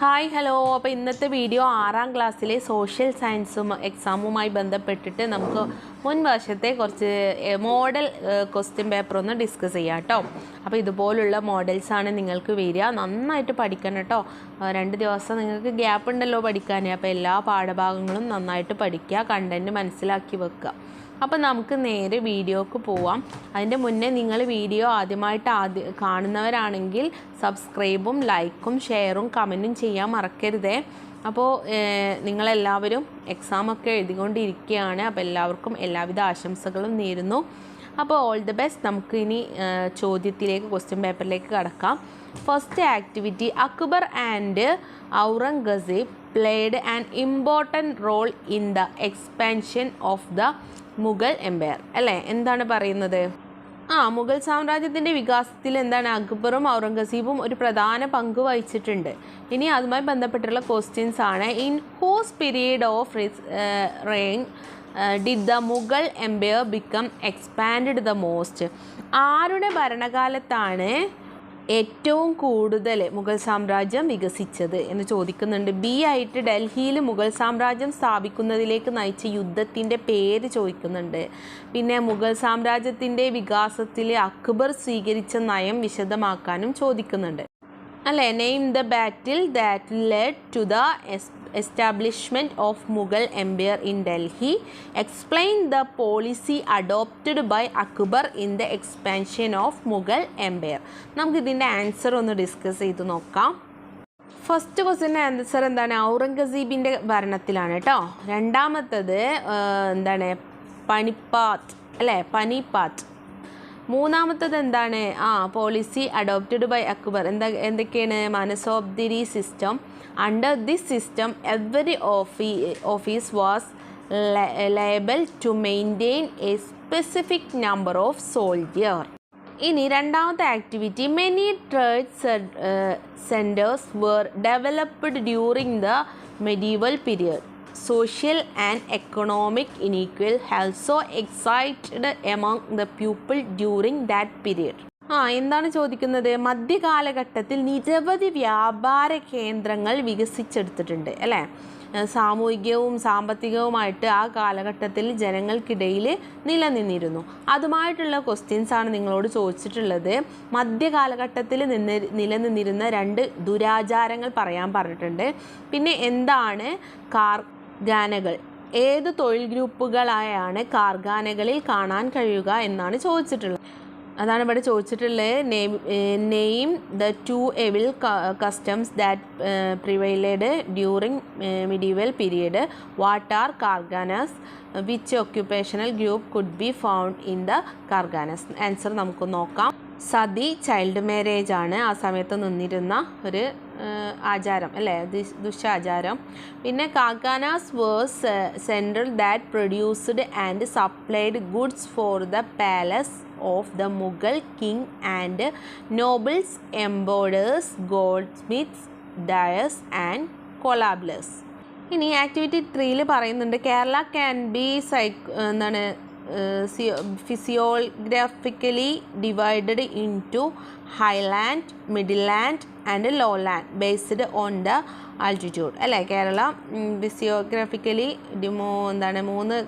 Hi hello. അപ്പോൾ ഇന്നത്തെ video ആറാം ക്ലാസ്സിലെ സോഷ്യൽ സയൻസും എക്സാമുമായി ബന്ധപ്പെട്ടിട്ട് നമുക്ക് മുൻ വർഷത്തെ കുറച്ച് മോഡൽ ക്വസ്റ്റ്യൻ പേപ്പർ ഒന്ന് ഡിസ്കസ് ചെയ്യാം കേട്ടോ. അപ്പോൾ ഇതുപോലുള്ള മോഡൽസാണ് നിങ്ങൾക്ക് വരിക. നന്നായിട്ട് പഠിക്കണം കേട്ടോ. രണ്ട് ദിവസം നിങ്ങൾക്ക് ഗ്യാപ്പ് ഉണ്ടല്ലോ പഠിക്കാൻ അപ്പോൾ എല്ലാ പാഠഭാഗങ്ങളും നന്നായിട്ട് പഠിക്കുക കണ്ടന്റ് മനസ്സിലാക്കി വെക്കുക. അപ്പോൾ നമുക്ക് നേരെ വീഡിയോക്ക് പോവാം. അതിന്റെ മുന്നേ നിങ്ങൾ വീഡിയോ ആദ്യമായിട്ട് ആദ്യ കാണുന്നവരാണെങ്കിൽ സബ്സ്ക്രൈബും ലൈക്കും ഷെയറും കമന്റും ചെയ്യാൻ മറക്കരുതേ. അപ്പോൾ നിങ്ങളെല്ലാവരും എക്സാമൊക്കെ എഴുതിക്കൊണ്ടിരിക്കുകയാണ്. അപ്പോൾ എല്ലാവർക്കും എല്ലാവിധ ആശംസകളും നേരുന്നു. അപ്പോൾ ഓൾ ദി ബെസ്റ്റ് നമുക്ക് ഇനി ചോദ്യത്തിലേക്ക് ക്വസ്റ്റ്യൻ പേപ്പറിലേക്ക് കടക്കാം. First activity Akbar and Aurangzeb played an important role in the expansion of the Mughal empire അല്ലേ? എന്താണ് പറയുന്നത്? ആ മുഗൾ സാമ്രാജ്യത്തിന്റെ വികാസത്തിൽ എന്താണ് അക്ബറും ഔറംഗസീബും ഒരു പ്രധാന പങ്ക് വഹിച്ചിട്ടുണ്ട്. ഇനി അതുമായി ബന്ധപ്പെട്ടുള്ള ക്വസ്റ്റ്യൻസ് ആണ്. In whose period of reign did the Mughal empire become expand the most ആരുടെ ഭരണകാലത്താണ് ഏറ്റവും കൂടുതൽ മുഗൾ സാമ്രാജ്യം വികസിച്ചത് എന്ന് ചോദിക്കുന്നുണ്ട്. ബി ആയിട്ട് ഡൽഹിയിൽ മുഗൾ സാമ്രാജ്യം സ്ഥാപിക്കുന്നതിലേക്ക് നയിച്ച യുദ്ധത്തിന്റെ പേര് ചോദിക്കുന്നുണ്ട്. പിന്നെ മുഗൾ സാമ്രാജ്യത്തിന്റെ വികാസത്തിൽ അക്ബർ സ്വീകരിച്ച നയം വിശദമാക്കാനും ചോദിക്കുന്നുണ്ട്. അല്ലേ? Name the battle that led to the establishment of Mughal empire in Delhi explain the policy adopted by Akbar in the expansion of Mughal empire നമുക്ക് ഇതിന്റെ ആൻസർ ഒന്ന് ഡിസ്കസ് ചെയ്ത് നോക്കാം. ഫസ്റ്റ് ക്വസ്റ്റിന്റെ ആൻസർ എന്താണ്? ഔറംഗസീബിന്റെ ഭരണത്തിലാണ് കേട്ടോ രണ്ടാമത്തത് എന്താണ്? പണിപ്പാത്ത് അല്ലേ? പനിപ്പാത്ത്. മൂന്നാമത്തത് എന്താണ് ആ പോളിസി അഡോപ്റ്റഡ് ബൈ അക്ബർ. എന്താ എന്തൊക്കെയാണ്? Mansabdari system under this system every office office was liable to maintain a specific number of soldier ഇനി രണ്ടാമത്തെ activity many trade centres were developed during the medieval period social and economic inequal also existed among the people during that period ആ എന്താണ് ചോദിക്കുന്നത്? മധ്യകാലഘട്ടത്തിൽ നിരവധി വ്യാപാര കേന്ദ്രങ്ങൾ വികസിച്ചെടുത്തിട്ടുണ്ട് അല്ലേ? സാമൂഹികവും സാമ്പത്തികവുമായിട്ട് ആ കാലഘട്ടത്തിൽ ജനങ്ങൾക്കിടയിൽ നിലനിന്നിരുന്നു. അതുമായിട്ടുള്ള ക്വസ്റ്റ്യൻസ് ആണ് നിങ്ങളോട് ചോദിച്ചിട്ടുള്ളത്. മധ്യകാലഘട്ടത്തിൽ നിന്ന് നിലനിന്നിരുന്ന രണ്ട് ദുരാചാരങ്ങൾ പറയാൻ പറഞ്ഞിട്ടുണ്ട്. പിന്നെ എന്താണ് കാർഗാനകൾ ഏത് തൊഴിൽ ഗ്രൂപ്പുകളായാണ് കാർഗാനകളിൽ കാണാൻ കഴിയുക എന്നാണ് ചോദിച്ചിട്ടുള്ളത്. അതാണ് ഇവിടെ ചോദിച്ചിട്ടുള്ളത് name the two evil customs that prevailed during medieval period what are karkhanas? Which occupational group could be found in the karkhanas? Answer നമുക്ക് നോക്കാം. സതി ചൈൽഡ് മാരേജ് ആണ്. ആ സമയത്ത് നിന്നിരുന്ന ഒരു ആചാരം അല്ലേ? ദുഷ്- ദുഷാചാരം പിന്നെ karkhanas were centres that produced and supplied goods for the palace of the Mughal king and nobles embroiderers gold smiths dyers and cobblers ഇനി ആക്ടിവിറ്റി ത്രീയിൽ പറയുന്നുണ്ട്. കേരള ക്യാൻ ബി സൈക്കോ എന്താണ് physiographically divided into highland middle land and low land based on the altitude. അല്ലേ? Kerala physiographically ഡിമോ എന്താണ് മൂന്ന്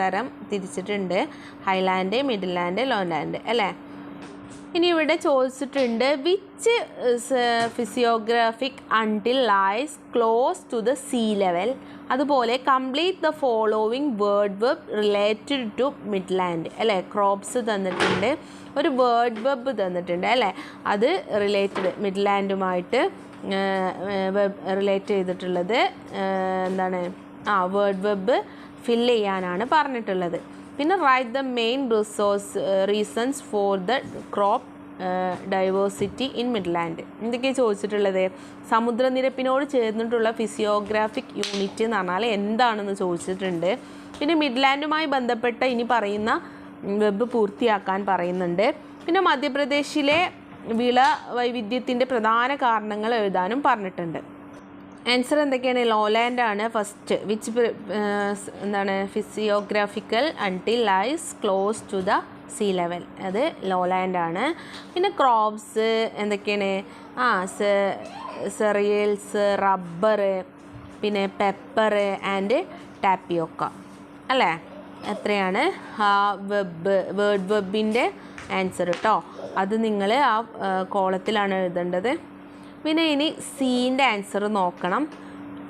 തരം തിരിച്ചിട്ടുണ്ട്. Highland middle land low land അല്ലേ? ഇനി ഇവിടെ ചോദിച്ചിട്ടുണ്ട് which physiographic unit lies close to the sea level അതുപോലെ complete the following word web related to midland അല്ലേ? ക്രോപ്സ് തന്നിട്ടുണ്ട് ഒരു വേർഡ് വെബ് തന്നിട്ടുണ്ട് അല്ലേ? അത് റിലേറ്റഡ് മിഡ്ലാൻഡുമായിട്ട് വെബ് റിലേറ്റ് ചെയ്തിട്ടുള്ളത് എന്താണ്? ആ വേർഡ് വെബ് ഫില്ല് ചെയ്യാനാണ് പറഞ്ഞിട്ടുള്ളത്. പിന്നെ write the main resource reasons for the crop diversity in midland എന്തൊക്കെയാണ് ചോദിച്ചിട്ടുള്ളത്? സമുദ്രനിരപ്പിനോട് ചേർന്നിട്ടുള്ള ഫിസിയോഗ്രാഫിക് യൂണിറ്റ് എന്ന് പറഞ്ഞാൽ എന്താണെന്ന് ചോദിച്ചിട്ടുണ്ട്. പിന്നെ മിഡ്ലാൻഡുമായി ബന്ധപ്പെട്ട ഇനി പറയുന്ന വെബ് പൂർത്തിയാക്കാൻ പറയുന്നുണ്ട്. പിന്നെ മധ്യപ്രദേശിലെ വിള വൈവിധ്യത്തിന്റെ പ്രധാന കാരണങ്ങൾ എഴുതാനും പറഞ്ഞിട്ടുണ്ട്. ആൻസർ എന്തൊക്കെയാണ്? ലോലാൻഡ് ആണ് ഫസ്റ്റ് വിച്ച് എന്താണ്? Physiographical unit lies close to the sea level അത് ലോലാൻഡ് ആണ്. പിന്നെ ക്രോപ്സ് എന്തൊക്കെയാണ്? ആ സെറിയൽസ് റബ്ബർ പിന്നെ പെപ്പർ ആൻഡ് ടാപ്പിയോക്ക അല്ലേ? എത്രയാണ്? ആ വെബ് വേർഡ് വെബിന്റെ ആൻസർ കേട്ടോ അത് നിങ്ങൾ ആ കോളത്തിലാണ് എഴുതേണ്ടത്. പിന്നെ ഇനി സീന്റെ ആൻസർ നോക്കണം.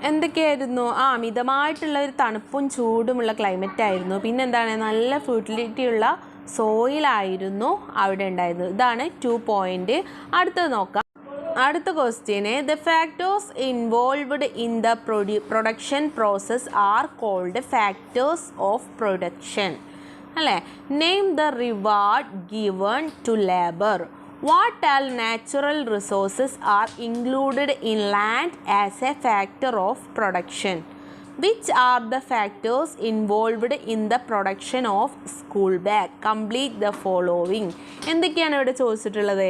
എന്തൊക്കെയായിരുന്നു? ആ മിതമായിട്ടുള്ള ഒരു തണുപ്പും ചൂടുമുള്ള ക്ലൈമറ്റ് ആയിരുന്നു. പിന്നെ എന്താണ്? നല്ല ഫെർട്ടിലിറ്റി ഉള്ള സോയിലായിരുന്നു അവിടെ ഉണ്ടായിരുന്നത്. ഇതാണ് ടു പോയിന്റ് അടുത്തത് നോക്കാം. അടുത്ത question the factors involved in the produce production process are called factors of production അല്ലേ? Name the reward given to labour what all natural resources are included in land as a factor of production which are the factors involved in the production of school bag complete the following എന്തൊക്കെയാണ് ഇവിടെ ചോദിച്ചിട്ടുള്ളത്?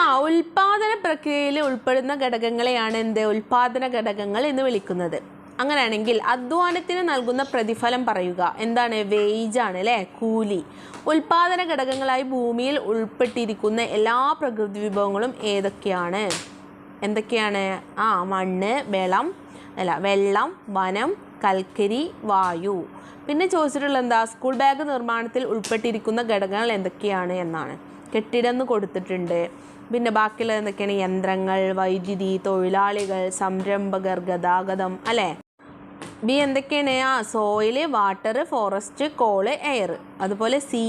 ആ ഉൽപാദന പ്രക്രിയയിൽ ഉൾപ്പെടുന്ന ഘടകങ്ങളെയാണ് എന്ത്? ഉൽപാദന ഘടകങ്ങൾ എന്ന് വിളിക്കുന്നത്. അങ്ങനെയാണെങ്കിൽ അധ്വാനത്തിന് നൽകുന്ന പ്രതിഫലം പറയുക. എന്താണ്? വേജ് ആണ് അല്ലേ? കൂലി. ഉൽപാദന ഘടകങ്ങളായി ഭൂമിയിൽ ഉൾപ്പെട്ടിരിക്കുന്ന എല്ലാ പ്രകൃതി വിഭവങ്ങളും ഏതൊക്കെയാണ്? എന്തൊക്കെയാണ്? ആ മണ്ണ് വെള്ളം അല്ല വെള്ളം വനം കൽക്കരി വായു. പിന്നെ ചോദിച്ചിട്ടുള്ള എന്താ? സ്കൂൾ ബാഗ് നിർമ്മാണത്തിൽ ഉൾപ്പെട്ടിരിക്കുന്ന ഘടകങ്ങൾ എന്തൊക്കെയാണ് എന്നാണ്. കെട്ടിടം എന്ന് കൊടുത്തിട്ടുണ്ട്. പിന്നെ ബാക്കിയുള്ളത് എന്തൊക്കെയാണ്? യന്ത്രങ്ങൾ വൈദ്യുതി തൊഴിലാളികൾ സംരംഭകർ ഗതാഗതം അല്ലേ? ബി എന്തൊക്കെയാണ്? ആ soil water forest coal air അതുപോലെ C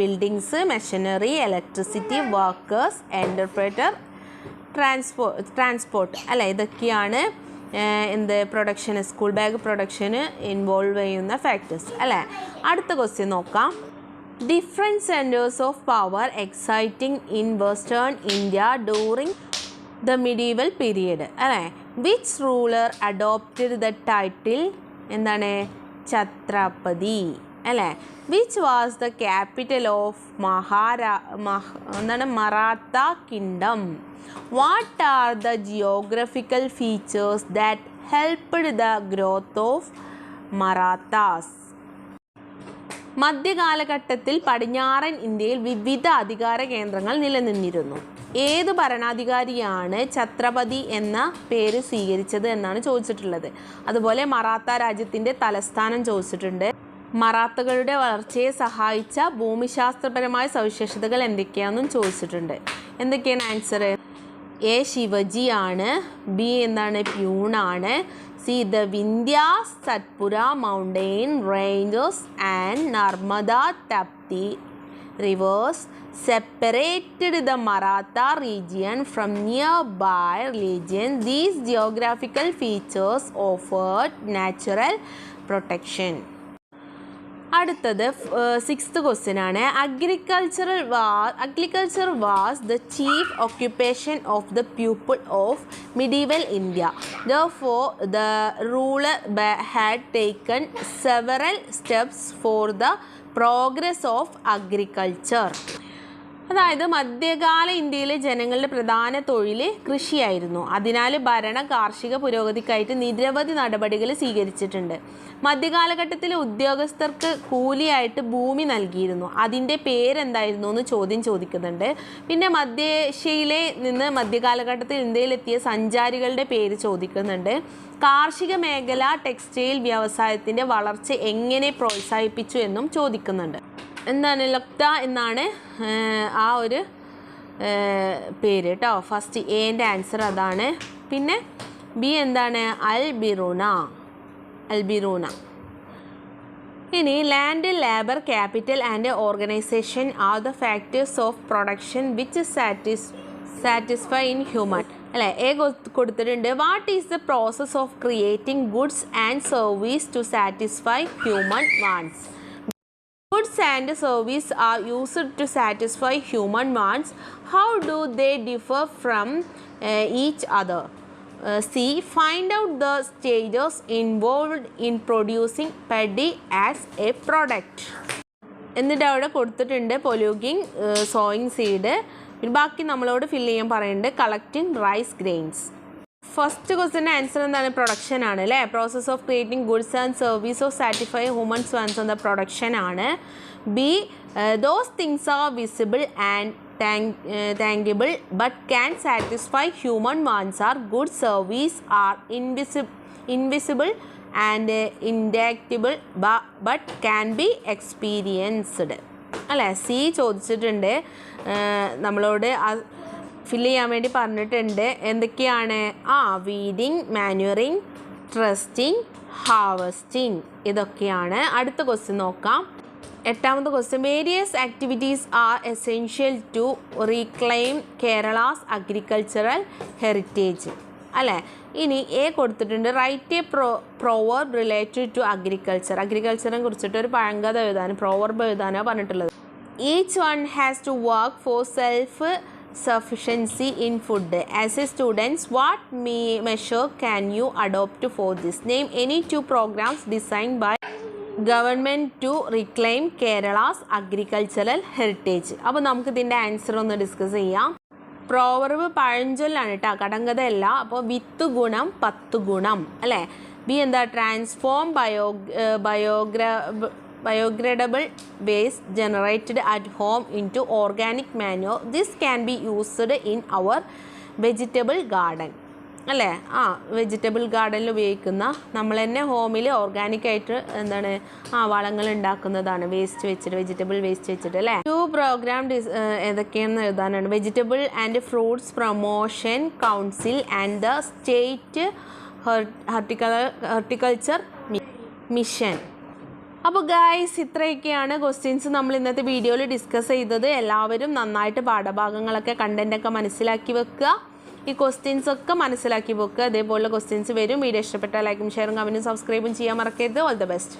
buildings machinery electricity workers entrepreneur ട്രാൻസ്പോ transport അല്ല? ഇതൊക്കെയാണ് എന്ത് പ്രൊഡക്ഷൻ സ്കൂൾ ബാഗ് പ്രൊഡക്ഷന് ഇൻവോൾവ് ചെയ്യുന്ന ഫാക്ടേഴ്സ് അല്ലേ? അടുത്ത ക്വസ്റ്റ്യൻ നോക്കാം. Different centres of power existing in western India during the medieval period അല്ലേ? Which ruler adopted the title എന്താണ്? ഛത്രപതി അല്ലേ? Which was the capital of മഹാരാ മഹ എന്താണ്? Maratha kingdom. What are the geographical features that helped the growth of Marathas? മധ്യകാലഘട്ടത്തിൽ പടിഞ്ഞാറൻ ഇന്ത്യയിൽ വിവിധ അധികാര കേന്ദ്രങ്ങൾ നിലനിന്നിരുന്നു. ഏത് ഭരണാധികാരിയാണ് ഛത്രപതി എന്ന പേര് സ്വീകരിച്ചത് എന്നാണ് ചോദിച്ചിട്ടുള്ളത്. അതുപോലെ മറാത്ത രാജ്യത്തിന്റെ തലസ്ഥാനം ചോദിച്ചിട്ടുണ്ട്. മറാത്തകളുടെ വളർച്ചയെ സഹായിച്ച ഭൂമിശാസ്ത്രപരമായ സവിശേഷതകൾ എന്തൊക്കെയാണെന്നും ചോദിച്ചിട്ടുണ്ട്. എന്തൊക്കെയാണ് ആൻസർ എ ശിവജി ആണ് ബി എന്താണ് പ്യൂണാണ് C the Vindhyas Satpura mountain ranges and Narmada Tapti rivers separated the Maratha region from nearby regions. These geographical features offered natural protection. അടുത്തത് സിക്സ്ത് ക്വസ്റ്റ്യൻ ആണ്. അഗ്രികൾച്ചറൽ വാ agriculture was the chief occupation of the people of medieval India the for the ruler had taken several steps for the progress of agriculture അതായത് മധ്യകാല ഇന്ത്യയിലെ ജനങ്ങളുടെ പ്രധാന തൊഴിൽ കൃഷിയായിരുന്നു. അതിനാൽ ഭരണ കാർഷിക പുരോഗതിക്കായിട്ട് നിരവധി നടപടികൾ സ്വീകരിച്ചിട്ടുണ്ട്. മധ്യകാലഘട്ടത്തിലെ ഉദ്യോഗസ്ഥർക്ക് കൂലിയായിട്ട് ഭൂമി നൽകിയിരുന്നു. അതിന്റെ പേരെന്തായിരുന്നു എന്ന് ചോദ്യം ചോദിക്കുന്നുണ്ട്. പിന്നെ മധ്യേഷ്യയിലെ നിന്ന് മധ്യകാലഘട്ടത്തിൽ ഇന്ത്യയിലെത്തിയ സഞ്ചാരികളുടെ പേര് ചോദിക്കുന്നുണ്ട്. കാർഷിക മേഖല ടെക്സ്റ്റൈൽ വ്യവസായത്തിന്റെ വളർച്ച എങ്ങനെ പ്രോത്സാഹിപ്പിച്ചു എന്നും ചോദിക്കുന്നുണ്ട്. എന്താണ് ലക്ത എന്നാണ് ആ ഒരു പേര് കേട്ടോ ഫസ്റ്റ് എന്റെ ആൻസർ അതാണ്. പിന്നെ ബി എന്താണ്? അൽ ബിറൂന അൽ ബിറൂന ഇനി land labour capital and organisation are the factors of production which സാറ്റിസ് satisfy in human അല്ലേ? എ കൊടുത്തിട്ടുണ്ട്. What is the process of creating goods and service to satisfy human wants Goods and services are used to satisfy human wants. How do they differ from uh, each other? Uh, C. Find out the stages involved in producing paddy as a product. എന്നിട്ട് അവിടെ കൊടുത്തിട്ടുണ്ട് പൊല്യൂക്കിംഗ് sowing seed ബാക്കി നമ്മളോട് fill ചെയ്യാൻ പറയുന്നുണ്ട് collecting rice grains first ക്വസ്റ്റിന്റെ answer എന്താണ് production ആണ് അല്ലേ? Process of creating goods and service of satisfy humans wants on the production ആണ്. B those things are visible and tangible but can satisfy human wants are good service are ഇൻവിസി invisible and intangible but can be experienced അല്ലേ? C ചോദിച്ചിട്ടുണ്ട് ഏർ നമ്മളോട് fill ചെയ്യാൻ വേണ്ടി പറഞ്ഞിട്ടുണ്ട്. എന്തൊക്കെയാണ്? ആ വീഡിങ് മാനുവറിങ് ട്രസ്റ്റിങ് ഹാർവസ്റ്റിംഗ് ഇതൊക്കെയാണ്. അടുത്ത ക്വസ്റ്റ്യൻ നോക്കാം. എട്ടാമത്തെ question various activities are essential to reclaim Kerala's agricultural heritage അല്ലേ? ഇനി എ കൊടുത്തിട്ടുണ്ട്. റൈറ്റ് എ പ്രോ പ്രോവർബ് റിലേറ്റഡ് ടു അഗ്രികൾച്ചർ അഗ്രികൾച്ചറിനെ കുറിച്ചിട്ട് ഒരു പഴങ്കഥ എഴുതാനും പ്രോവർബ് എഴുതാനോ പറഞ്ഞിട്ടുള്ളത്. Each one has to work for self sufficiency in food as a students what me measure can you adopt for this name any two programmes design by government to reclaim Kerala's agricultural heritage അപ്പോൾ നമുക്ക് ഇതിന്റെ answer ഒന്ന് discuss ചെയ്യാം. പ്രോവർവ് പഴഞ്ചൊല്ലാണ് കേട്ടോ കടങ്കഥയല്ല അപ്പോൾ വിത്ത് ഗുണം പത്ത് ഗുണം. അല്ലേ? ബി എന്താ? ട്രാൻസ്ഫോം ബയോ ബയോഗ്ര biodegradable waste generated at home into organic manure this can be used in our vegetable garden അല്ലേ? ആ വെജിറ്റബിൾ ഗാർഡനിൽ ഉപയോഗിക്കുന്ന നമ്മൾ തന്നെ ഹോമിൽ ഓർഗാനിക്കായിട്ട് എന്താണ്? ആ വളങ്ങൾ ഉണ്ടാക്കുന്നതാണ്. വേസ്റ്റ് വെച്ചിട്ട് വെജിറ്റബിൾ വേസ്റ്റ് വെച്ചിട്ട് അല്ലേ? ടു പ്രോഗ്രാം ഡിസ് ഏതൊക്കെയാണെന്ന് എഴുതാനാണ്. Vegetable and fruits promotion council and the state ഹർട്ടിക്കൾ horticulture mission അപ്പോൾ ഗായ്സ് ഇത്രയൊക്കെയാണ് ക്വസ്റ്റ്യൻസ് നമ്മൾ ഇന്നത്തെ വീഡിയോയിൽ ഡിസ്കസ് ചെയ്തത്. എല്ലാവരും നന്നായിട്ട് പാഠഭാഗങ്ങളൊക്കെ കണ്ടന്റൊക്കെ മനസ്സിലാക്കി വെക്കുക. ഈ ക്വസ്റ്റ്യൻസ് ഒക്കെ മനസ്സിലാക്കി വെക്കുക. അതേപോലെ ക്വസ്റ്റ്യൻസ് വരും. വീഡിയോ ഇഷ്ടപ്പെട്ടാൽ ലൈക്കും ഷെയറും കമന്റും സബ്സ്ക്രൈബും ചെയ്യാൻ മറക്കരുത്. All the best